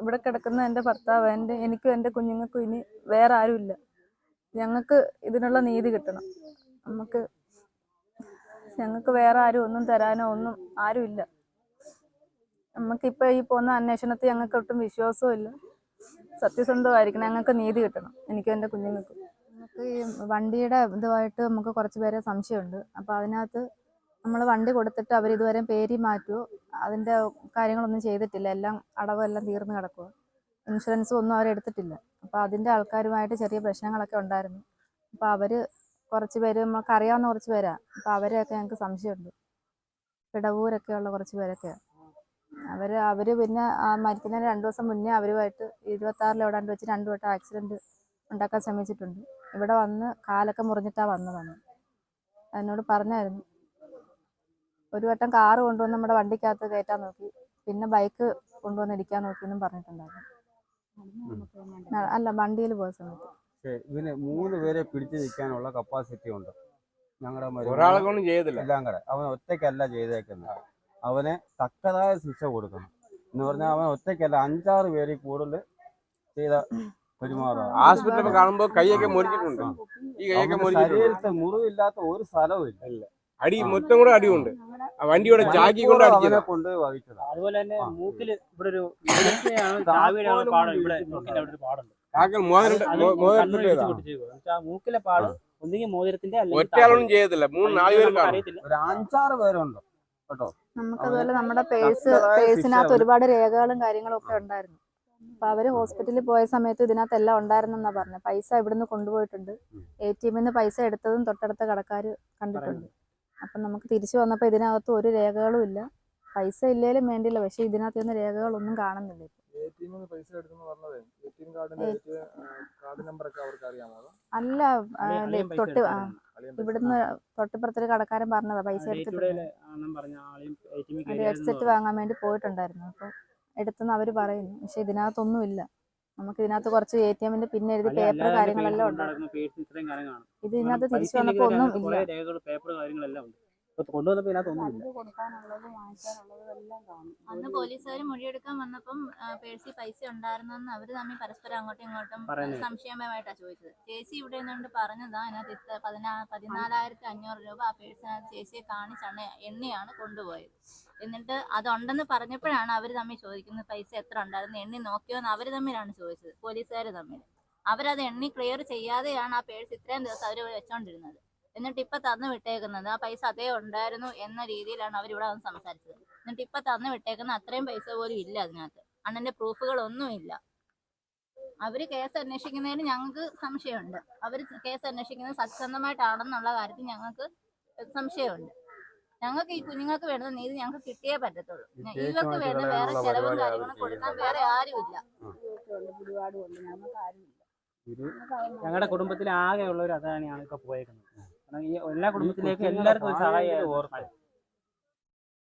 ഇവിടെ കിടക്കുന്ന എന്റെ ഭർത്താവ് എന്റെ എനിക്കും എന്റെ കുഞ്ഞുങ്ങൾക്കും ഇനി വേറെ ആരുമില്ല. ഞങ്ങൾക്ക് ഇതിനുള്ള നീതി കിട്ടണം. നമുക്ക് ഞങ്ങൾക്ക് വേറെ ആരും ഒന്നും തരാനോ ഒന്നും ആരുമില്ല. നമുക്കിപ്പോൾ ഈ പോകുന്ന അന്വേഷണത്തിൽ ഞങ്ങൾക്ക് ഒട്ടും വിശ്വാസവും ഇല്ല. സത്യസന്ധമായിരിക്കണം. ഞങ്ങൾക്ക് നീതി കിട്ടണം. എനിക്കും എന്റെ കുഞ്ഞുങ്ങൾക്കും. നമുക്ക് ഈ വണ്ടിയുടെ ഇതുമായിട്ട് നമുക്ക് കുറച്ച് പേരെ സംശയമുണ്ട്. അപ്പോൾ അതിനകത്ത് നമ്മൾ വണ്ടി കൊടുത്തിട്ട് അവർ ഇതുവരെ പേര് മാറ്റുമോ അതിന്റെ കാര്യങ്ങളൊന്നും ചെയ്തിട്ടില്ല. എല്ലാം അടവെല്ലാം തീർന്നു കിടക്കുക ഇൻഷുറൻസ് ഒന്നും അവരെടുത്തിട്ടില്ല അപ്പോൾ അതിന്റെ ആൾക്കാരുമായിട്ട് ചെറിയ പ്രശ്നങ്ങളൊക്കെ ഉണ്ടായിരുന്നു. അപ്പോൾ അവർ കുറച്ച് പേര് നമുക്ക് അറിയാവുന്ന കുറച്ച് പേരാണ് അപ്പോൾ അവരെയൊക്കെ ഞങ്ങൾക്ക് സംശയമുണ്ട്. പിടവൂരൊക്കെ ഉള്ള കുറച്ച് പേരൊക്കെ അവർ അവർ പിന്നെ മരിക്കുന്നതിന് രണ്ട് ദിവസം മുന്നേ അവരുമായിട്ട് ഇരുപത്താറിൽ എവിടാണ്ട് വെച്ച് രണ്ടു വട്ടം ആക്സിഡന്റ് ഉണ്ടാക്കാൻ ശ്രമിച്ചിട്ടുണ്ട്. ഇവിടെ വന്ന് കാലൊക്കെ മുറിഞ്ഞിട്ടാണ് വന്നതാണ്. എന്നോട് പറഞ്ഞായിരുന്നു. ഒരു വട്ടം കാറ് കൊണ്ടുവന്ന് നമ്മുടെ വണ്ടിക്കകത്ത് കയറ്റാൻ നോക്കി. പിന്നെ ബൈക്ക് കൊണ്ടുവന്ന് ഇടിക്കാൻ നോക്കി എന്നും പറഞ്ഞിട്ടുണ്ടായിരുന്നു അല്ല വണ്ടിയിൽ പോയ സമയത്ത്. ഇവന് മൂന്ന് പേരെ പിടിച്ചു നിൽക്കാനുള്ള കപ്പാസിറ്റി ഉണ്ട്. ഞങ്ങളുടെ ഒരാളെ കൊണ്ടും ചെയ്യത്തില്ല. എല്ലാം കൂടെ അവൻ ഒറ്റയ്ക്കല്ല ചെയ്തേക്കുന്നത് അവനെ തക്കതായ ശിക്ഷ കൊടുക്കണം. എന്ന് പറഞ്ഞാൽ അവൻ ഒറ്റയ്ക്കല്ല അഞ്ചാറ് പേരിൽ കൂടുതൽ ചെയ്ത പെരുമാറുക ഹോസ്പിറ്റലിൽ കാണുമ്പോൾ കൈയൊക്കെ മുറിച്ചിട്ടുണ്ട്. ഈ കൈയൊക്കെ ശരീരത്തിൽ മുറിവില്ലാത്ത ഒരു സ്ഥലവും ഇല്ല. അടി മൊത്തം കൂടെ അടിയുണ്ട്. ആ വണ്ടിയുടെ ചാക്കി കൊണ്ട് അടിച്ചത്. കൊണ്ട് അതുപോലെ തന്നെ. മൂക്കിൽ ഇവിടെ ഒരു പാടം ഇവിടെ പാടുണ്ട്. മൂക്കിലെ പാട് ഒന്നുകിൽ മോതിരത്തിന്റെ ഒറ്റയാളൊന്നും ചെയ്തില്ല. മൂന്ന് നാല് പേര് നമുക്ക് കാണും അറിയത്തില്ല ഒരു അഞ്ചാറ് പേരുണ്ട് കേട്ടോ. നമുക്കതുപോലെ നമ്മുടെ പേഴ്സ് പേഴ്സിനകത്ത് ഒരുപാട് രേഖകളും കാര്യങ്ങളും ഒക്കെ ഉണ്ടായിരുന്നു. അപ്പൊ അവർ ഹോസ്പിറ്റലിൽ പോയ സമയത്ത് ഇതിനകത്ത് എല്ലാം ഉണ്ടായിരുന്നെന്നാ പറഞ്ഞത്. പൈസ ഇവിടുന്ന് കൊണ്ടുപോയിട്ടുണ്ട്. എ ടി എമ്മിൽ നിന്ന് പൈസ എടുത്തതും തൊട്ടടുത്ത കടക്കാര് കണ്ടിട്ടുണ്ട്. അപ്പൊ നമുക്ക് തിരിച്ചു വന്നപ്പോൾ ഇതിനകത്ത് ഒരു രേഖകളും ഇല്ല. പൈസ ഇല്ലേലും വേണ്ടില്ല പക്ഷേ ഇതിനകത്ത് നിന്ന് രേഖകളൊന്നും കാണുന്നില്ല അല്ല തൊട്ട്. ഇവിടുന്ന് തൊട്ടിപ്പുറത്തൊരു കടക്കാരൻ പറഞ്ഞതാ പൈസ എടുത്തിട്ട് ഹെഡ്സെറ്റ് വാങ്ങാൻ വേണ്ടി പോയിട്ടുണ്ടായിരുന്നു. അപ്പോൾ എടുത്തെന്ന് അവർ പറയുന്നു. പക്ഷെ ഇതിനകത്തൊന്നും ഇല്ല നമുക്ക് ഇതിനകത്ത് കുറച്ച് എ ടി എമ്മിന്റെ പിന്നെ എഴുതി പേപ്പർ കാര്യങ്ങളെല്ലാം ഉണ്ട്. ഇത് ഇതിനകത്ത് തിരിച്ചു വന്നപ്പോ ഒന്നും ഇല്ല. കുറേ രേഖകൾ പേപ്പർ കാര്യങ്ങളെല്ലാം ഉണ്ട് ഇപ്പൊ കൊണ്ടുവന്നപ്പോ എല്ലാം കാണും. അന്ന് പോലീസുകാർ മൊഴിയെടുക്കാൻ വന്നപ്പം ആ, പേഴ്സിൽ പൈസ ഉണ്ടായിരുന്നെന്ന് അവർ തമ്മിൽ പരസ്പരം അങ്ങോട്ടും ഇങ്ങോട്ടും പറയുന്നത്. സംശയമായിട്ടാണ് ചോദിച്ചത്. ചേച്ചി ഇവിടെ നിന്നുകൊണ്ട് പറഞ്ഞതാ അതിനകത്ത് ഇത്ര പതിനാ പതിനാലായിരത്തി അഞ്ഞൂറ് രൂപ ആ പേഴ്സിനകത്ത് ചേച്ചിയെ കാണിച്ചാണ് എണ്ണയാണ് കൊണ്ടുപോയത്. എന്നിട്ട് അതുണ്ടെന്ന് പറഞ്ഞപ്പോഴാണ് അവർ തമ്മിൽ ചോദിക്കുന്നത് പൈസ എത്ര ഉണ്ടായിരുന്നു എണ്ണി നോക്കിയോന്ന് അവർ തമ്മിലാണ് ചോദിച്ചത് പോലീസുകാർ തമ്മിൽ അവരത് എണ്ണി ക്ലിയർ ചെയ്യാതെയാണ് ആ പേഴ്സ് ഇത്രയും ദിവസം അവർ വെച്ചോണ്ടിരുന്നത്. എന്നിട്ട് ഇപ്പൊ തന്നു വിട്ടേക്കുന്നത്. ആ പൈസ അതേ ഉണ്ടായിരുന്നു എന്ന രീതിയിലാണ് അവർ ഇവിടെ വന്ന് സംസാരിച്ചത്. എന്നിട്ട് ഇപ്പൊ തന്നു വിട്ടേക്കുന്ന അത്രയും പൈസ പോലും ഇല്ല അതിനകത്ത്. അണ്ണന്റെ പ്രൂഫുകളൊന്നും ഇല്ല. അവർ കേസ് അന്വേഷിക്കുന്നതിന് ഞങ്ങൾക്ക് സംശയമുണ്ട്. അവർ കേസ് അന്വേഷിക്കുന്നത് സത്യസന്ധമായിട്ടാണെന്നുള്ള കാര്യത്തിൽ ഞങ്ങൾക്ക് സംശയമുണ്ട്. ഞങ്ങൾക്ക് ഈ കുഞ്ഞുങ്ങൾക്ക് വേണ്ട നീതി ഞങ്ങൾക്ക് കിട്ടിയേ പറ്റത്തുള്ളൂ. ഇവർക്ക് വേണ്ട വേറെ ചെലവും കാര്യങ്ങളും കൊടുക്കാൻ വേറെ ആരുമില്ല. ഞങ്ങളുടെ കുടുംബത്തിൽ ആകെ ഉള്ളവർ അതാണ് ഞങ്ങൾക്ക് പോയേക്കുന്നത്. കാരണം ഈ എല്ലാ കുടുംബത്തിലേക്കും എല്ലാവർക്കും ഒരു സഹായം ഓർത്ത്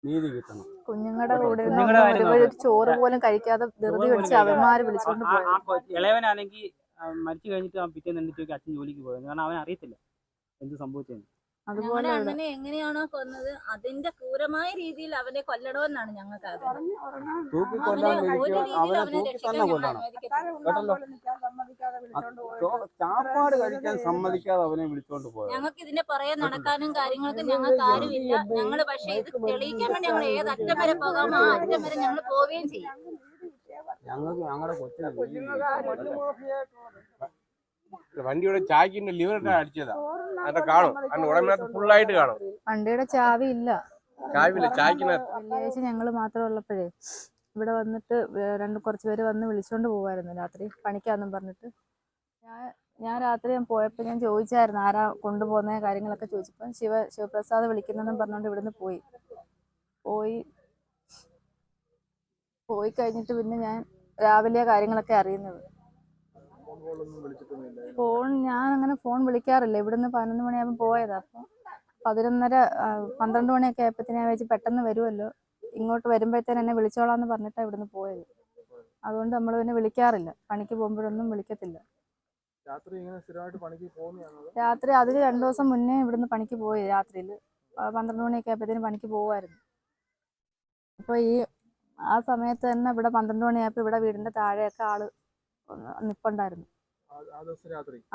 നീതി കിട്ടണം. കുഞ്ഞുങ്ങളുടെ കൂടെ കുഞ്ഞുങ്ങളുടെ കാര്യം ഒരു നോക്കണം. ചോറ് പോലും കഴിക്കാതെ ധൃതി പിടിച്ച് അവന്മാര് വിളിച്ചോണ്ട് ആ- പോയത് ആ കൊ- ഇളയവനാണെങ്കിൽ ആ, മരിച്ചു കഴിഞ്ഞിട്ട് ആ പിറ്റേന്ന് എണ്ണിട്ട് അച്ഛൻ ജോലിക്ക് പോയത് കാരണം അവൻ അറിയത്തില്ല എന്ത് സംഭവിച്ചെന്ന്. അതുപോലെ അണ്ണനെ എങ്ങനെയാണോ കൊന്നത് അതിന്റെ ക്രൂരമായ രീതിയിൽ അവനെ കൊല്ലണമെന്നാണ് ഞങ്ങൾക്ക്. ചാപ്പാട് കഴിക്കാൻ സമ്മതിക്കാതെ അവനെ വിളിച്ചോണ്ട് പോയത് ഞങ്ങൾക്ക് ഇതിന്റെ പുറകെ നടക്കാനും കാര്യങ്ങൾക്കും ഞങ്ങൾക്ക് ആരുമില്ല. ഞങ്ങൾ പക്ഷെ ഇത് തെളിയിക്കാൻ വേണ്ടി ഞങ്ങൾ ഏത് അറ്റം വരെ പോകാമോ ആ അറ്റം വരെ ഞങ്ങൾ പോവുകയും ചെയ്യും. ഞങ്ങൾക്ക് ഞങ്ങളുടെ കൊച്ചിനെ വണ്ടിയുടെ ചാക്കിന്റെ ലിവറിട്ടാണ് അടിച്ചതാ. അതിന്റെ കാണും. ഉടമനകത്ത് ഫുള്ളായിട്ട് കാണും. വണ്ടിയുടെ ചാവി ഇല്ല. ചാവില്ല ചാക്കിനകത്ത് വെള്ളിയാഴ്ച ഞങ്ങൾ മാത്രം ഉള്ളപ്പോഴേ ഇവിടെ വന്നിട്ട് രണ്ട് കുറച്ച് പേര് വന്ന് വിളിച്ചോണ്ട് പോവായിരുന്നു രാത്രി പണിക്കാന്നും പറഞ്ഞിട്ട്. ഞാൻ ഞാൻ രാത്രി ഞാൻ പോയപ്പോൾ ഞാൻ ചോദിച്ചായിരുന്നു ആരാ കൊണ്ടുപോകുന്ന കാര്യങ്ങളൊക്കെ ചോദിച്ചപ്പോൾ ശിവ ശിവപ്രസാദ് വിളിക്കുന്നെന്നും പറഞ്ഞുകൊണ്ട് ഇവിടുന്ന് പോയി. പോയി പോയി കഴിഞ്ഞിട്ട് പിന്നെ ഞാൻ രാവിലെ കാര്യങ്ങളൊക്കെ അറിയുന്നത്. ഫോൺ ഞാൻ അങ്ങനെ ഫോൺ വിളിക്കാറില്ല. ഇവിടുന്ന് പതിനൊന്ന് മണിയാകുമ്പോൾ പോയതാ. അപ്പം പതിനൊന്നര പന്ത്രണ്ട് മണിയൊക്കെ ആയപ്പോഴത്തേനെ വെച്ച് പെട്ടെന്ന് വരുമല്ലോ ഇങ്ങോട്ട് വരുമ്പോഴത്തേന് എന്നെ വിളിച്ചോളാന്ന് പറഞ്ഞിട്ടാണ് ഇവിടുന്ന് പോയത്. അതുകൊണ്ട് നമ്മൾ പിന്നെ വിളിക്കാറില്ല. പണിക്ക് പോകുമ്പോഴൊന്നും വിളിക്കത്തില്ല. രാത്രി ഇങ്ങനെ സ്ഥിരമായിട്ട് പണിക്ക് പോകുന്നതാണോ? അതോ രാത്രി അതിന് രണ്ടു ദിവസം മുന്നേ ഇവിടുന്ന് പണിക്ക് പോയി രാത്രിയിൽ പന്ത്രണ്ട് മണിയൊക്കെ ആയപ്പോഴത്തേന് പണിക്ക് പോകുമായിരുന്നു അപ്പോൾ ഈ ആ സമയത്ത് തന്നെ ഇവിടെ പന്ത്രണ്ട് മണിയായപ്പോൾ ഇവിടെ വീടിന്റെ താഴെയൊക്കെ ആൾ നിപ്പുണ്ടായിരുന്നു.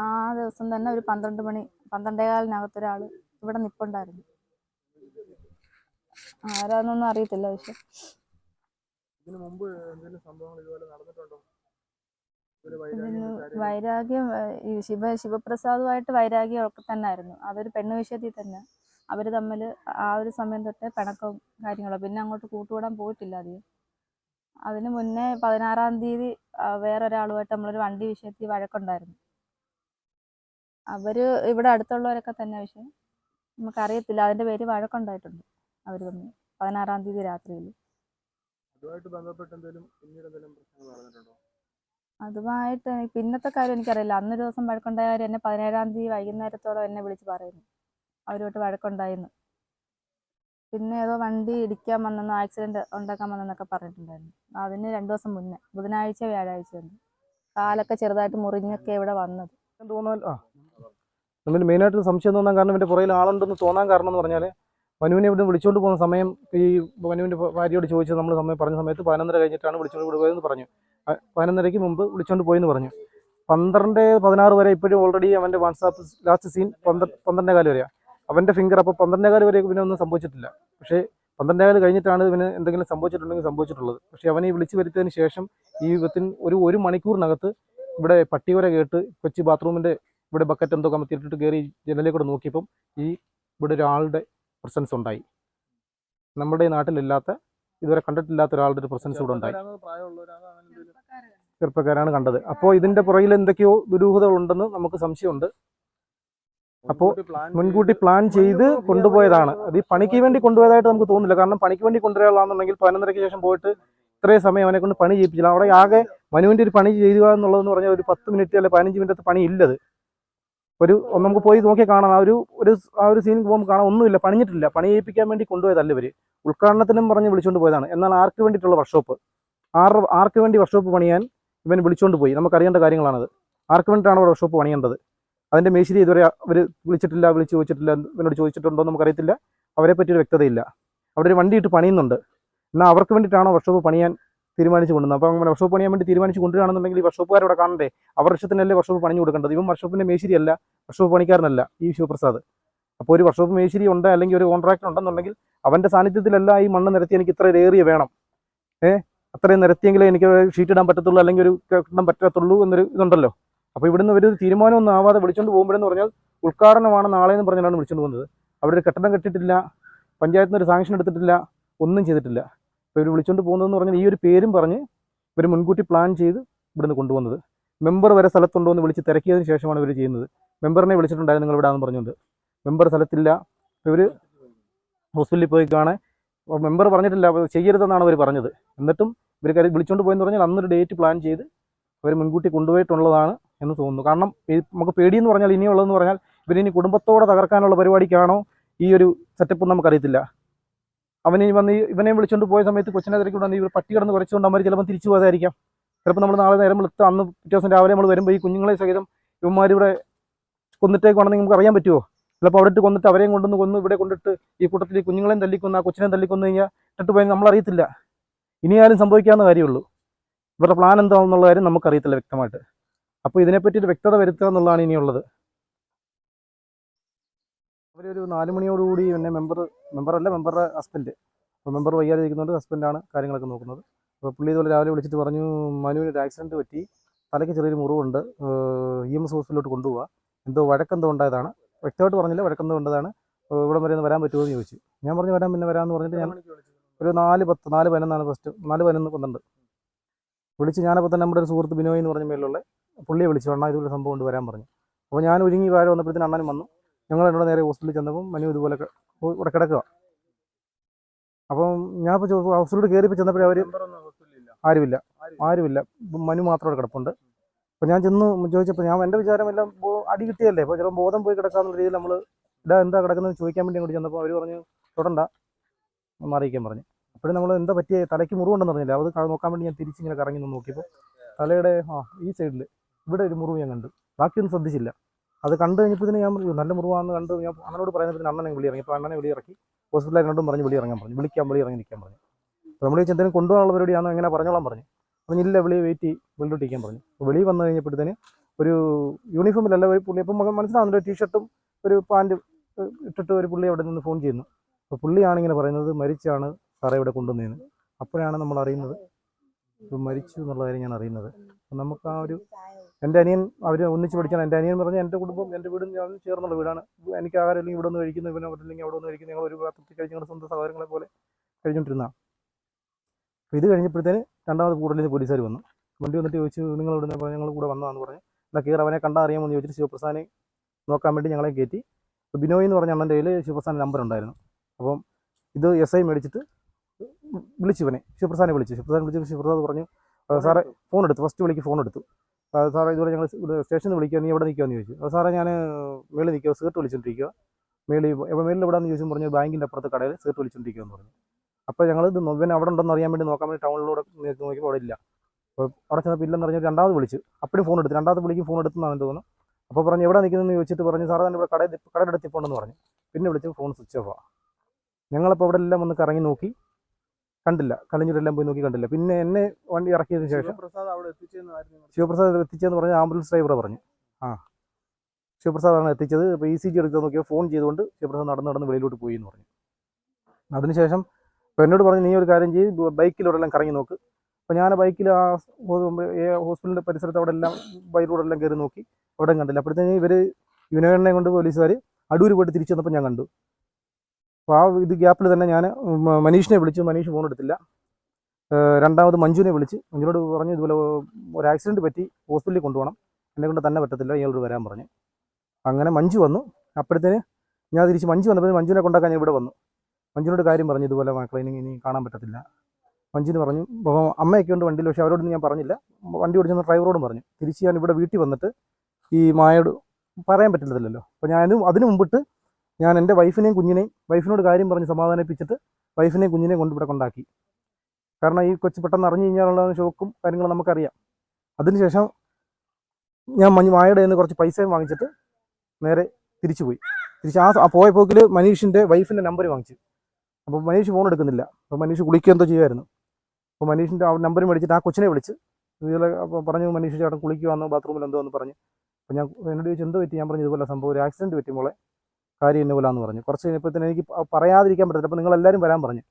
ആ- ദിവസം തന്നെ ഒരു പന്ത്രണ്ട് മണി പന്ത്രണ്ടേകാലിനകത്ത് ഒരാൾ ഇവിടെ നിപ്പുണ്ടായിരുന്നു. ആരാന്നൊന്നും അറിയത്തില്ല പക്ഷെ. ഇതിനു മുമ്പ് എന്തെങ്കിലും സംഭവങ്ങൾ ഇതുപോലെ നടന്നിട്ടുണ്ടോ? വൈരാഗ്യം ഈ ശിവ ശിവപ്രസാദുമായിട്ട് വൈരാഗ്യം ഒക്കെ തന്നെ ആയിരുന്നു അതൊരു പെണ്ണ് വിഷയത്തിൽ തന്നെ. അവർ തമ്മിൽ ആ ഒരു സമയം തൊട്ടേ പിണക്കവും കാര്യങ്ങളും. പിന്നെ അങ്ങോട്ട് കൂട്ടുകൂടാൻ പോയിട്ടില്ല അധികം. അതിന് മുന്നേ പതിനാറാം തീയതി വേറൊരാളുമായിട്ട് നമ്മളൊരു വണ്ടി വിഷയത്തിൽ വഴക്കുണ്ടായിരുന്നു. അവർ ഇവിടെ അടുത്തുള്ളവരൊക്കെ തന്നെ പക്ഷെ നമുക്കറിയത്തില്ല അതിന്റെ പേര് വഴക്കുണ്ടായിട്ടുണ്ട് അവർ തമ്മിൽ പതിനാറാം തീയതി രാത്രിയിൽ. അതുമായിട്ട് പിന്നത്തെ കാര്യം എനിക്കറിയില്ല. അന്നൊരു ദിവസം വഴക്കുണ്ടായ കാര്യം എന്നെ പതിനേഴാം തീയതി വൈകുന്നേരത്തോളം എന്നെ വിളിച്ച് പറയുന്നു. അവരുമായിട്ട് വഴക്കുണ്ടായിന്ന്. പിന്നെ ഏതോ വണ്ടി ഇടിക്കാൻ വന്നെന്നോ ആക്സിഡന്റ് ഉണ്ടാക്കാൻ വന്നെന്നൊക്കെ പറഞ്ഞിട്ടുണ്ടായിരുന്നു. അതിന് രണ്ടു ദിവസം മുന്നേ ബുധനാഴ്ച വ്യാഴാഴ്ച ഉണ്ട് കാലൊക്കെ ചെറുതായിട്ട് മുറിഞ്ഞൊക്കെ ഇവിടെ വന്നത്. നമ്മൾ മെയിനായിട്ട് സംശയം തോന്നാൻ കാരണം ഇവന്റെ പുറകിൽ ആളുണ്ടെന്ന് തോന്നാൻ കാരണം എന്ന് പറഞ്ഞാൽ മനുവിനെ ഇവിടെ വിളിച്ചോണ്ട് പോകുന്ന സമയം ഈ മനുവിന്റെ ഭാര്യയോട് ചോദിച്ചത് നമ്മൾ സമയം പറഞ്ഞ സമയത്ത് പതിനൊന്നര കഴിഞ്ഞിട്ടാണ് വിളിച്ചുകൊണ്ട് പോയതെന്ന് പറഞ്ഞു. പതിനൊന്നരയ്ക്ക് മുമ്പ് വിളിച്ചുകൊണ്ട് പോയെന്ന് പറഞ്ഞു. പന്ത്രണ്ട് പതിനാറ് വരെ ഇപ്പോഴും ഓൾറെഡി അവന്റെ വാട്സാപ്പ് ലാസ്റ്റ് സീൻ പന്ത്രണ്ട് പന്ത്രണ്ടേ കാലം വരെയാണ് അവന്റെ ഫിംഗർ അപ്പോൾ പന്ത്രണ്ടേകാൽ വരെ പിന്നെ ഒന്നും സംഭവിച്ചിട്ടില്ല. പക്ഷേ പന്ത്രണ്ടേകാൽ കഴിഞ്ഞിട്ടാണ് ഇവന് എന്തെങ്കിലും സംഭവിച്ചിട്ടുണ്ടെങ്കിൽ സംഭവിച്ചിട്ടുള്ളത്. പക്ഷേ അവനെ വിളിച്ചു വരുത്തിയതിന് ശേഷം ഈ വിധത്തിന് ഒരു ഒരു മണിക്കൂറിനകത്ത് ഇവിടെ പട്ടികുര കേട്ട് കൊച്ചി ബാത്റൂമിന്റെ ഇവിടെ ബക്കറ്റ് എന്തോ കമത്തിയിട്ടിട്ട് കയറി ജനലിൽ കൂടെ നോക്കിയപ്പം ഈ ഇവിടെ ഒരാളുടെ പ്രസൻസ് ഉണ്ടായി. നമ്മുടെ നാട്ടിലില്ലാത്ത ഇതുവരെ കണ്ടിട്ടില്ലാത്ത ഒരാളുടെ ഒരു പ്രസൻസ് ഇവിടെ ഉണ്ടായി. ചെറുപ്പക്കാരാണോ, കണ്ടത്. അപ്പോൾ ഇതിന്റെ പുറകിൽ എന്തൊക്കെയോ ദുരൂഹതകളുണ്ടെന്ന് നമുക്ക് സംശയമുണ്ട്. അപ്പോ മുൻകൂട്ടി പ്ലാൻ ചെയ്ത് കൊണ്ടുപോയതാണ്. അത് ഈ പണിക്ക് വേണ്ടി കൊണ്ടുപോയതായിട്ട് നമുക്ക് തോന്നുന്നില്ല. കാരണം പണിക്ക് വേണ്ടി കൊണ്ടുവരാനുള്ളതാണെന്നുണ്ടെങ്കിൽ പതിനൊന്നരയ്ക്ക് ശേഷം പോയിട്ട് ഇത്രയും സമയം അവനെ കൊണ്ട് പണി ചെയ്യിപ്പിച്ചില്ല. അവിടെ ആകെ മനുവിന്റെ ഒരു പണി ചെയ്യുക എന്നുള്ളതെന്ന് പറഞ്ഞാൽ ഒരു പത്ത് മിനിറ്റ് അല്ലെ പതിനഞ്ച് മിനിറ്റത്തെ പണി ഇല്ലത് ഒരു നമുക്ക് പോയി നോക്കി കാണാം. ആ ഒരു ഒരു ആ ഒരു സീൻ പോകുമ്പോൾ കാണാൻ ഒന്നുമില്ല. പണിഞ്ഞിട്ടില്ല. പണി ചെയ്യിപ്പിക്കാൻ വേണ്ടി കൊണ്ടുപോയതല്ല ഇവർ. ഉദ്ഘാടനത്തിനും പറഞ്ഞ് വിളിച്ചുകൊണ്ട് പോയതാണ്. എന്നാൽ ആർക്ക് വേണ്ടിയിട്ടുള്ള വർക്ക്ഷോപ്പ് ആർ ആർക്ക് വേണ്ടി വർക്ക്ഷോപ്പ് പണിയാൻ ഇവൻ വിളിച്ചുകൊണ്ട് പോയി? നമുക്കറിയേണ്ട കാര്യങ്ങളാണത്. ആർക്ക് വേണ്ടിയിട്ടാണ് വർക്ക്ഷോപ്പ് പണിയേണ്ടത്? അതിന്റെ മേശിരി ഇതുവരെ അവർ വിളിച്ചിട്ടില്ല വിളിച്ച് ചോദിച്ചിട്ടില്ല എന്നോട് ചോദിച്ചിട്ടുണ്ടോ നമുക്കറിയത്തില്ല. അവരെ പറ്റിയൊരു വ്യക്തതയില്ല. അവിടെ ഒരു വണ്ടി ഇട്ട് പണിയുന്നുണ്ട്. എന്നാൽ അവർക്ക് വേണ്ടിയിട്ടാണോ വർക്ക്ഷോപ്പ് പണിയാൻ തീരുമാനിച്ചു കൊണ്ടുവന്നത് അപ്പോൾ അങ്ങനെ വർക്ക്ഷോപ്പ് പണിയാൻ വേണ്ടി തീരുമാനിച്ചു കൊണ്ടുവരാണെന്നുണ്ടെങ്കിൽ ഈ വർക്ക്ഷോപ്പുകാർ ഇവിടെ കാണണ്ടേ? അവർ വർഷത്തിനല്ലേ വർക്ക്ഷോപ്പ് പണിഞ്ഞു കൊടുക്കേണ്ടത്? ഇവൻ വർക്ക്ഷോപ്പിന്റെ മേശിരി അല്ല വർക്ക്ഷോപ്പ് പണിക്കാരനല്ല ഈ ശിവപ്രസാദ്. അപ്പോൾ ഒരു വർക്ക്ഷോപ്പ് മേശിരി ഉണ്ട് അല്ലെങ്കിൽ ഒരു കോൺട്രാക്ടർ ഉണ്ടെന്നുണ്ടെങ്കിൽ അവന്റെ സാന്നിധ്യത്തിലല്ല ഈ മണ്ണ് നിരത്തി എനിക്ക് ഇത്ര ഏറിയ വേണം. ഏഹ് അത്രയും നിരത്തിയെങ്കിലേ എനിക്ക് ഷീറ്റ് ഇടാൻ പറ്റത്തുള്ളൂ അല്ലെങ്കിൽ ഒരു കെട്ടിടം പറ്റത്തുള്ളൂ എന്നൊരു ഇതുണ്ടല്ലോ. അപ്പോൾ ഇവിടുന്ന് ഒരു തീരുമാനമൊന്നും ആവാതെ വിളിച്ചുകൊണ്ട് പോകുമ്പോഴെന്ന് പറഞ്ഞാൽ ഉദ്ഘാടനമാണ് നാളെ എന്ന് പറഞ്ഞാണ് വിളിച്ചുകൊണ്ട് പോകുന്നത്. അവിടെ ഒരു കെട്ടിടം കെട്ടിട്ടില്ല പഞ്ചായത്തിൽ നിന്ന് ഒരു സാങ്ഷൻ എടുത്തിട്ടില്ല ഒന്നും ചെയ്തിട്ടില്ല. അപ്പോൾ ഇവർ വിളിച്ചുകൊണ്ട് പോകുന്നതെന്ന് പറഞ്ഞാൽ ഈ ഒരു പേരും പറഞ്ഞ് ഇവർ മുൻകൂട്ടി പ്ലാൻ ചെയ്ത് ഇവിടുന്ന് കൊണ്ടുവന്നത്. മെമ്പർ വരെ സ്ഥലത്തുണ്ടോ എന്ന് വിളിച്ച് തിരക്കിയതിന് ശേഷമാണ് ഇവർ ചെയ്യുന്നത്. മെമ്പറിനെ വിളിച്ചിട്ടുണ്ടായിരുന്നു നിങ്ങൾ ഇവിടെ ആണെന്ന് പറഞ്ഞുകൊണ്ട്. മെമ്പർ സ്ഥലത്തില്ല. ഇവർ ഹോസ്പിറ്റലിൽ പോയി കാണാൻ മെമ്പർ പറഞ്ഞിട്ടില്ല ചെയ്യരുതെന്നാണ് അവർ പറഞ്ഞത്. എന്നിട്ടും ഇവർ വിളിച്ചുകൊണ്ട് പോയെന്ന് പറഞ്ഞാൽ അന്നൊരു ഡേറ്റ് പ്ലാൻ ചെയ്ത് അവർ മുൻകൂട്ടി കൊണ്ടുപോയിട്ടുള്ളതാണ് എന്ന് തോന്നുന്നു. കാരണം നമുക്ക് പേടിയെന്ന് പറഞ്ഞാൽ ഇനിയുള്ളതെന്ന് പറഞ്ഞാൽ ഇവരിനി കുടുംബത്തോടെ തകർക്കാനുള്ള പരിപാടിക്കാണോ ഈ ഒരു സെറ്റപ്പ് നമുക്കറിയത്തില്ല. അവന് വന്ന് ഇവനെ വിളിച്ചുകൊണ്ട് പോയ സമയത്ത് കൊച്ചിനെ തിരക്കി വന്ന് ഇവർ പട്ടി കിടന്ന് കുറച്ചുകൊണ്ട് അവർ ചിലപ്പോൾ തിരിച്ചു പോകാതായിരിക്കാം. ചിലപ്പോൾ നമ്മൾ നാളെ നേരം വെളുത്ത് അന്ന് പിറ്റേ ദിവസം രാവിലെ നമ്മൾ വരുമ്പോൾ ഈ കുഞ്ഞുങ്ങളെ സഹിതം ഇവന്മാരിവിടെ കൊന്നിട്ടേക്കാണെന്ന് നമുക്ക് അറിയാൻ പറ്റുമോ ചിലപ്പോൾ അവിടെ ഇട്ട് കൊന്നിട്ട് അവരെയും കൊണ്ടുവന്ന് കൊന്നു ഇവിടെ കൊണ്ടിട്ട് ഈ കൂട്ടത്തിൽ ഈ കുഞ്ഞുങ്ങളെയും തല്ലിക്കൊന്ന് ആ കൊച്ചിനെ തല്ലിക്കൊന്നു കഴിഞ്ഞാൽ ഇട്ടിട്ട് പോയി നമ്മളറിയത്തില്ല ഇനിയാലും സംഭവിക്കാവുന്ന കാര്യമുള്ളൂ ഇവരുടെ പ്ലാൻ എന്താണെന്നുള്ള കാര്യം നമുക്കറിയത്തില്ല വ്യക്തമായിട്ട്. അപ്പോൾ ഇതിനെപ്പറ്റി വ്യക്തത വരുത്തുക എന്നുള്ളതാണ് ഇനിയുള്ളത്. അവരൊരു നാല് മണിയോടുകൂടി എന്നെ മെമ്പർ മെമ്പറല്ല മെമ്പറുടെ ഹസ്ബൻഡ് അപ്പോൾ മെമ്പർ വയ്യാതെ ഇരിക്കുന്നുണ്ട് ഹസ്ബൻഡാണ് കാര്യങ്ങളൊക്കെ നോക്കുന്നത്. അപ്പോൾ പുള്ളി ഇതുപോലെ രാവിലെ വിളിച്ചിട്ട് പറഞ്ഞു മനുവിന് ഒരു ആക്സിഡന്റ് പറ്റി. തലയ്ക്ക് ചെറിയൊരു മുറിവുണ്ട്. ഇ എം എസ് ഹോസ്പിറ്റലിലോട്ട് കൊണ്ടുപോവുക എന്തോ വഴക്കെന്തോ ഉണ്ടായതാണ്. വ്യക്തമായിട്ട് പറഞ്ഞില്ല വഴക്കെന്തോ ഉണ്ടതാണ് ഇവിടെ വരെ ഒന്ന് വരാൻ പറ്റുമോ എന്ന് ചോദിച്ചു. ഞാൻ പറഞ്ഞു വരാൻ പിന്നെ വരാമെന്ന് പറഞ്ഞിട്ട് ഞാൻ ഒരു നാല് പത്ത് നാല് പതിനൊന്നാണ് ഫസ്റ്റ് നാല് പതിനൊന്ന് പന്ത്രണ്ട്. വിളിച്ച് ഞാനപ്പോൾ തന്നെ നമ്മുടെ ഒരു സുഹൃത്ത് ബിനോയ് എന്ന് പറഞ്ഞ മേലുള്ള പുള്ളിയെ വിളിച്ചു അണ്ണാ ഇതുപോലെ സംഭവം കൊണ്ട് വരാൻ പറഞ്ഞു. അപ്പോൾ ഞാൻ ഒരുങ്ങി വാഴ വന്നപ്പോഴത്തേന് അണ്ണനും വന്നു. ഞങ്ങൾ എന്നോട് നേരെ ഹോസ്പിറ്റലിൽ ചെന്നപ്പം മനു ഇതുപോലെ ഇവിടെ കിടക്കുക അപ്പം ഞാൻ ഇപ്പോൾ ഹോസ്പിറ്റലിൽ കയറിപ്പോൾ ചെന്നപ്പോഴേ അവർ ആരുമില്ല. ആരും ആരുമില്ല. മനു മാത്രം അവിടെ കിടപ്പുണ്ട്. അപ്പോൾ ഞാൻ ചെന്ന് ചോദിച്ചപ്പോൾ ഞാൻ എന്റെ വിചാരം എല്ലാം അടി കിട്ടിയല്ലേ അപ്പോൾ ചിലപ്പോൾ ബോധം പോയി കിടക്കാന്നുള്ള രീതിയിൽ നമ്മൾ ഇടാ എന്താ കിടക്കുന്നത് ചോദിക്കാൻ വേണ്ടി അങ്ങോട്ട് ചെന്നപ്പോൾ അവർ പറഞ്ഞു തൊടണ്ട മാറിയിക്കാൻ പറഞ്ഞു. അപ്പോഴും നമ്മൾ എന്താ പറ്റിയ? തലയ്ക്ക് മുറിവുണ്ടെന്ന് പറഞ്ഞില്ല അത് നോക്കാൻ വേണ്ടി ഞാൻ തിരിച്ചിങ്ങനെ കറങ്ങി നിന്ന് നോക്കിയപ്പോൾ തലയുടെ ആ ഈ സൈഡിൽ ഇവിടെ ഒരു മുറിവ് ഞാൻ കണ്ടു. ബാക്കിയൊന്നും ശ്രദ്ധിച്ചില്ല. അത് കണ്ടു കഴിഞ്ഞപ്പോൾ ഇതിന് ഞാൻ നല്ല മുറിവാണെന്ന് കണ്ടു. ഞാൻ അണ്ണനോട് പറയുന്നപ്പോൾ അണ്ണനെ വിളി ഇറങ്ങി. അപ്പോൾ അണ്ണനെ വിളി ഇറക്കി. ഹോസ്പിറ്റലിൽ കണ്ടും പറഞ്ഞ് വിളി ഇറങ്ങാൻ പറഞ്ഞു. വിളിക്കാൻ വിളി ഇറങ്ങി നിൽക്കാൻ പറഞ്ഞു. അപ്പോൾ നമ്മൾ എന്തെങ്കിലും കൊണ്ടുപോകാനുള്ള പരിപാടിയാണ് എങ്ങനെ പറഞ്ഞോളാൻ പറഞ്ഞു. അപ്പം ഇല്ല വിളി വെയിറ്റ് ചെയ്യും വെള്ളിട്ടിരിക്കാൻ പറഞ്ഞു. അപ്പോൾ വെളിയിൽ വന്നു കഴിഞ്ഞപ്പോഴത്തേന് ഒരു യൂണിഫോമിലല്ല ഒരു പുള്ളി. അപ്പം മനസ്സിലാവുന്നുണ്ട് ഒരു ടീഷർട്ടും ഒരു പാന്റും ഇട്ടിട്ട് ഒരു പുള്ളി അവിടെ നിന്ന് ഫോൺ ചെയ്യുന്നു. അപ്പോൾ പുള്ളിയാണ് ഇങ്ങനെ പറയുന്നത് മരിച്ചാണ് സാറേ ഇവിടെ കൊണ്ടുവന്നതെന്ന്. അപ്പോഴാണ് നമ്മൾ അറിയുന്നത്. ഇപ്പം മരിച്ചു എന്നുള്ള കാര്യം ഞാൻ അറിയുന്നത്. നമുക്ക് ആ ഒരു എന്റെ അനിയൻ അവർ ഒന്നിച്ച് പഠിക്കണം എന്റെ അനിയൻ പറഞ്ഞാൽ എന്റെ കുടുംബം എന്റെ വീടും ഞാൻ ചേർന്നുള്ള വീടാണ്. എനിക്ക് ആഹാരം അല്ലെങ്കിൽ ഇവിടെ ഒന്ന് കഴിക്കുന്നു ഇവനെ അല്ലെങ്കിൽ അവിടെ ഒന്ന് കഴിക്കുന്നു ഞങ്ങൾ ഒരു പാത്രത്തിൽ കഴിഞ്ഞ് ഞങ്ങളുടെ സ്വന്തം സഹോദരങ്ങളെ പോലെ കഴിഞ്ഞുകൊണ്ടിരുന്ന അപ്പോൾ ഇത് കഴിഞ്ഞപ്പോഴത്തേന് രണ്ടാമത് കൂടുതൽ നിന്ന് പോലീസുകാർ വന്നു. വണ്ടി വന്നിട്ട് ചോദിച്ചു നിങ്ങൾ ഇവിടെ നിന്ന് ഞങ്ങൾ കൂടെ വന്നതാന്ന് പറഞ്ഞു. എന്നാൽ കയറി അവനെ കണ്ടാൽ അറിയാമെന്ന് ചോദിച്ചിട്ട് ശിവപ്രസാനെ നോക്കാൻ വേണ്ടി ഞങ്ങളെ കയറ്റി. അപ്പോൾ ബിനോയ് എന്ന് പറഞ്ഞ അണ്ണന്റെ കയ്യിൽ ശിവപ്രസാൻ നമ്പർ ഉണ്ടായിരുന്നു. അപ്പം ഇത് എസ് ഐ മേടിച്ചിട്ട് വിളിച്ചു ഇവനെ. ശിവപ്രസാനെ വിളിച്ചു. ശിവപ്രസാനെ വിളിച്ചു ശിവപ്രസാദ് പറഞ്ഞു സാറെ ഫോൺ എടുത്തു ഫസ്റ്റ് വിളിക്ക് ഫോൺ എടുത്തു സാറേ ഇതുപോലെ ഞങ്ങൾ സ്റ്റേഷനിൽ വിളിക്കുക നീ എവിടെ നിൽക്കുമെന്ന് ചോദിച്ചു. അപ്പോൾ സാറേ ഞാൻ മേളിൽ നിൽക്കുക സീർട്ട് വിളിച്ചുകൊണ്ടിരിക്കുക മേളിൽ എവിടെ മേളിൽ എവിടെയാണെന്ന് ചോദിച്ചു പറഞ്ഞു ബാങ്കിന്റെ അപ്പുറത്തെ കടയിൽ സീർട്ട് വിളിച്ചുകൊണ്ടിരിക്കുക എന്ന് പറഞ്ഞു. അപ്പോൾ ഞങ്ങൾ ഇത് ഇവൻ അവിടെ ഉണ്ടെന്ന് അറിയാൻ വേണ്ടി നോക്കാൻ വേണ്ടി ടൗണിലൂടെ നോക്കിയപ്പോൾ അവിടെ ഇല്ല. അപ്പോൾ അവിടെ ചെന്നപ്പോൾ ഇല്ലെന്ന് പറഞ്ഞ് രണ്ടാമത് വിളിച്ചു അപ്പോഴും ഫോൺ എടുത്ത് രണ്ടാമത് വിളിക്കും ഫോൺ എടുത്തെന്നാണ് തോന്നുന്നു. അപ്പോൾ പറഞ്ഞു എവിടെ നിൽക്കുന്നതെന്ന് ചോദിച്ചിട്ട് പറഞ്ഞു സാറേ തന്നെ ഇവിടെ കടയിൽ കടയുടെ അടുത്ത് പറഞ്ഞു. പിന്നെ വിളിച്ചു ഫോൺ സ്വിച്ച് ഓഫാണ് ഞങ്ങളപ്പോൾ അവിടെ എല്ലാം ഒന്ന് കറങ്ങി നോക്കി. കണ്ടില്ല. കലഞ്ഞൂരെല്ലാം പോയി നോക്കി കണ്ടില്ല. പിന്നെ എന്നെ വണ്ടി ഇറക്കിയതിനു ശേഷം ശിവപ്രസാദ് അവിടെ എത്തിച്ചെന്ന് പറഞ്ഞ? ആംബുലൻസ് ഡ്രൈവറെ പറഞ്ഞു. ആ. ശിവപ്രസാദാണ് എത്തിച്ചത്. ഇപ്പോൾ ഇ സി ജി എടുക്കാൻ നോക്കിയാൽ ഫോൺ ചെയ്തുകൊണ്ട് ശിവപ്രസാദ് നടന്ന് നടന്ന് വെളിയിലോട്ട് പോയി എന്ന് പറഞ്ഞു. അതിനുശേഷം ഇപ്പോൾ എന്നോട് പറഞ്ഞു നീ ഒരു കാര്യം ചെയ്ത് ബൈക്കിലൂടെല്ലാം കറങ്ങി നോക്ക്. അപ്പോൾ ഞാൻ ബൈക്കിൽ ആ ഹോസ്പിറ്റലിന്റെ പരിസരത്ത് അവിടെ എല്ലാം ബൈക്കിലൂടെല്ലാം കയറി നോക്കി. അവിടെ കണ്ടില്ല. അപ്പോഴത്തേന് ഇവർ വിനോദനെ കൊണ്ട് പോലീസുകാർ അടൂർ പോയിട്ട് തിരിച്ചു വന്നപ്പോൾ ഞാൻ കണ്ടു. അപ്പോൾ ആ ഇത് ഗ്യാപ്പിൽ തന്നെ ഞാൻ മനീഷിനെ വിളിച്ചു. മനീഷ് ഫോൺ എടുത്തില്ല. രണ്ടാമത് മഞ്ജുവിനെ വിളിച്ച്. മഞ്ജുനോട് പറഞ്ഞു ഇതുപോലെ ഒരു ആക്സിഡന്റ് പറ്റി ഹോസ്പിറ്റലിൽ കൊണ്ടുപോകണം. എന്നെ കൊണ്ട് തന്നെ പറ്റത്തില്ല. ഇയാളോട് വരാൻ പറഞ്ഞു. അങ്ങനെ മഞ്ജു വന്നു. അപ്പോഴത്തേന് ഞാൻ തിരിച്ച് മഞ്ജു വന്നപ്പോൾ മഞ്ജുവിനെ കൊണ്ടാക്കാൻ ഞാൻ ഇവിടെ വന്നു. മഞ്ജുവിനോട് കാര്യം പറഞ്ഞു. ഇതുപോലെ മക്കളെ ഇനി ഇനി കാണാൻ പറ്റത്തില്ല. മഞ്ജുവിന് പറഞ്ഞു. അപ്പോൾ അമ്മയൊക്കെ ഉണ്ട് വണ്ടിയിൽ. പക്ഷേ അവരോടൊന്നും ഞാൻ പറഞ്ഞില്ല. വണ്ടി ഓടിച്ചെന്ന ഡ്രൈവറോടും പറഞ്ഞു. തിരിച്ച് ഞാൻ ഇവിടെ വീട്ടിൽ വന്നിട്ട് ഈ മായോട് പറയാൻ പറ്റില്ലല്ലോ അപ്പോൾ ഞാനും അതിന് മുമ്പിട്ട് ഞാൻ എന്റെ വൈഫിനെയും കുഞ്ഞിനെയും വൈഫിനോട് കാര്യം പറഞ്ഞ് സമാധാനിപ്പിച്ചിട്ട് വൈഫിനെയും കുഞ്ഞിനെയും കൊണ്ട് ഇവിടെ കൊണ്ടാക്കി. കാരണം ഈ കൊച്ചു പെട്ടെന്ന് അറിഞ്ഞു കഴിഞ്ഞാലുള്ള ഷോക്കും കാര്യങ്ങളും നമുക്കറിയാം. അതിനുശേഷം ഞാൻ മഞ്ഞ് മായയുടെ നിന്ന് കുറച്ച് പൈസയും വാങ്ങിച്ചിട്ട് നേരെ തിരിച്ചു പോയി തിരിച്ച് ആ പോയ പോക്കിൽ മനീഷിന്റെ വൈഫിന്റെ നമ്പർ വാങ്ങിച്ചു. അപ്പോൾ മനീഷ് ഫോൺ എടുക്കുന്നില്ല. അപ്പോൾ മനീഷ് കുളിക്കുക എന്തോ ചെയ്യുമായിരുന്നു അപ്പോൾ മനീഷിന്റെ ആ നമ്പർ മേടിച്ചിട്ട് ആ കൊച്ചിനെ വിളിച്ച് ഇതുപോലെ പറഞ്ഞു മനീഷ് ചേട്ടൻ കുളിക്കുവാന്നോ ബാത്റൂമിൽ എന്തോ എന്ന് പറഞ്ഞു. അപ്പോൾ ഞാൻ എന്നോട് ചോദിച്ചു എന്തോ പറ്റി? ഞാൻ പറഞ്ഞു ഇതുപോലെ സംഭവം ഒരു ആക്സിഡന്റ് പറ്റി മോളെ. കാര്യം എന്നെ പോലാന്ന് പറഞ്ഞു. കുറച്ച് കഴിഞ്ഞപ്പോഴത്തേന് എനിക്ക് പ- പറയാതിരിക്കാൻ പറ്റത്തില്ല. അപ്പോൾ നിങ്ങളെല്ലാവരും വരാൻ പറഞ്ഞു.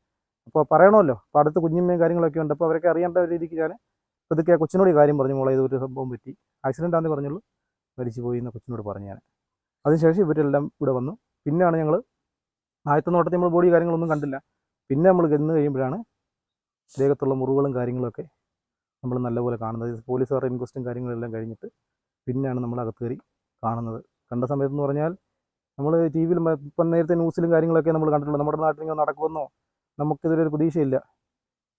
അപ്പോൾ പറയണമല്ലോ. അപ്പോൾ അടുത്ത് കുഞ്ഞുമ്മയും കാര്യങ്ങളൊക്കെ ഉണ്ട്. അപ്പോൾ അവരൊക്കെ അറിയേണ്ട രീതിക്ക് ഞാൻ ഇതൊക്കെ കൊച്ചിനോട് കാര്യം പറഞ്ഞു. മോളെ ഇതൊരു സംഭവം പറ്റി. ആക്സിഡന്റ് ആണെന്ന് പറഞ്ഞുള്ളൂ. മരിച്ചു പോയി എന്ന് കൊച്ചിനോട് പറഞ്ഞു ഞാൻ. അതിനുശേഷം ഇവരെല്ലാം ഇവിടെ വന്നു. പിന്നെയാണ് ഞങ്ങൾ ആദ്യത്തെ നോട്ടത്തിൽ നമ്മൾ ബോഡി കാര്യങ്ങളൊന്നും കണ്ടില്ല. പിന്നെ നമ്മൾ ചെന്ന് കഴിയുമ്പോഴാണ് ദേഹത്തുള്ള മുറിവുകളും കാര്യങ്ങളൊക്കെ നമ്മൾ നല്ലപോലെ കാണുന്നത്. പോലീസുകാരുടെ ഇൻക്വസ്റ്റും കാര്യങ്ങളെല്ലാം കഴിഞ്ഞിട്ട് പിന്നെയാണ് നമ്മൾ അകത്ത് കയറി കാണുന്നത്. കണ്ട സമയത്തെന്ന് പറഞ്ഞാൽ നമ്മൾ ടി വിയിലും ഇപ്പം നേരത്തെ ന്യൂസിലും കാര്യങ്ങളൊക്കെ നമ്മൾ കണ്ടിട്ടുണ്ട്. നമ്മുടെ നാട്ടിൽ ഇങ്ങനെ നടക്കുമെന്നോ നമുക്കിതിലൊരു പ്രതീക്ഷയില്ല.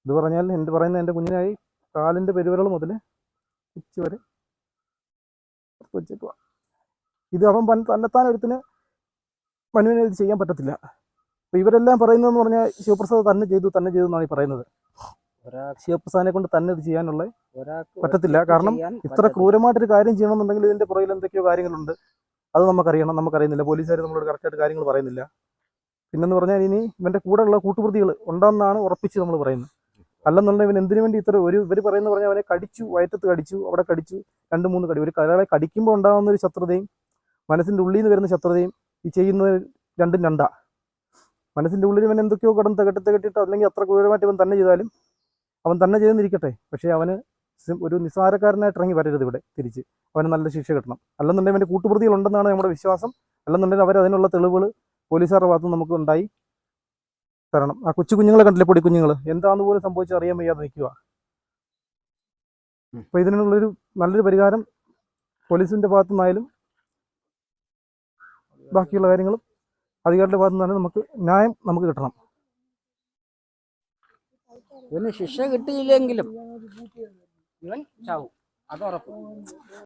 ഇത് പറഞ്ഞാൽ എന്റെ പറയുന്ന എന്റെ കുഞ്ഞിനായി കാലിന്റെ പെരുവിരൽ മുതൽ ഉച്ച വരെ വെച്ചേക്കുക ഇത് അവൻ പൻ തന്നെത്താൻ ഒരുത്തിന് മനുവിനെ ഇത് ചെയ്യാൻ പറ്റത്തില്ല. അപ്പോൾ ഇവരെല്ലാം പറയുന്നതെന്ന് പറഞ്ഞാൽ ശിവപ്രസാദ് തന്നെ ചെയ്തു തന്നെ ചെയ്തു എന്നാണ് ഈ പറയുന്നത്. ശിവപ്രസാദിനെ കൊണ്ട് തന്നെ ഇത് ചെയ്യാനുള്ള പറ്റത്തില്ല. കാരണം ഇത്ര ക്രൂരമായിട്ടൊരു കാര്യം ചെയ്യണമെന്നുണ്ടെങ്കിൽ ഇതിന്റെ പുറകിൽ എന്തൊക്കെയോ കാര്യങ്ങളുണ്ട്. അത് നമുക്കറിയണം. നമുക്കറിയുന്നില്ല. പോലീസുകാർ നമ്മളോട് കറക്റ്റായിട്ട് കാര്യങ്ങൾ പറയുന്നില്ല. പിന്നെന്ന് പറഞ്ഞാൽ ഇനി ഇവന്റെ കൂടെയുള്ള കൂട്ടുപ്രതികൾ ഉണ്ടെന്നാണ് ഉറപ്പിച്ച് നമ്മൾ പറയുന്നത്. അല്ലെന്നുണ്ടെങ്കിൽ ഇവൻ എന്തിനു വേണ്ടി ഇത്ര ഒരു ഇവർ പറയുന്ന പറഞ്ഞാൽ അവനെ കടിച്ചു വയറ്റത്ത് കടിച്ചു അവിടെ കടിച്ചു രണ്ട് മൂന്ന് കടി. ഒരു കരളെ കടിക്കുമ്പോൾ ഉണ്ടാകുന്ന ഒരു ശത്രുതയും മനസ്സിന്റെ ഉള്ളിൽ നിന്ന് വരുന്ന ശത്രുതയും ഈ ചെയ്യുന്നത് രണ്ടും രണ്ടാ. മനസ്സിന്റെ ഉള്ളിൽ ഇവൻ എന്തൊക്കെയോ കടന്ന് തകട്ടി തികട്ടിട്ട് അല്ലെങ്കിൽ അത്ര ക്രൂരമായിട്ട് ഇവൻ തന്നെ ചെയ്താലും അവൻ തന്നെ ചെയ്തെന്നിരിക്കട്ടെ. പക്ഷേ അവന് ഒരു നിസ്സാരക്കാരനായിട്ട് ഇറങ്ങി വരരുത് ഇവിടെ തിരിച്ച്. അവന് നല്ല ശിക്ഷ കിട്ടണം. അല്ലെന്നുണ്ടെങ്കിൽ അവന്റെ കൂട്ടുപ്രതികൾ ഉണ്ടെന്നാണ് നമ്മുടെ വിശ്വാസം. അല്ലെന്നുണ്ടെങ്കിൽ അവർ അതിനുള്ള തെളിവുകൾ പോലീസുകാരുടെ ഭാഗത്ത് നമുക്ക് ഉണ്ടായി തരണം. ആ കൊച്ചു കുഞ്ഞുങ്ങളെ കണ്ടില്ലേ പൊടി കുഞ്ഞുങ്ങൾ എന്താന്ന് പോലും സംഭവിച്ച് അറിയാൻ വയ്യാതെ നിൽക്കുക അപ്പോൾ ഇതിനുള്ളൊരു നല്ലൊരു പരിഹാരം പോലീസിന്റെ ഭാഗത്തു നിന്നായാലും ബാക്കിയുള്ള കാര്യങ്ങളും അധികാരിയുടെ ഭാഗത്തു നിന്നാലും നമുക്ക് ന്യായം നമുക്ക് കിട്ടണം. ശിക്ഷ കിട്ടിയില്ലെങ്കിലും ഇവൻ ചാവും അത് ഉറപ്പ്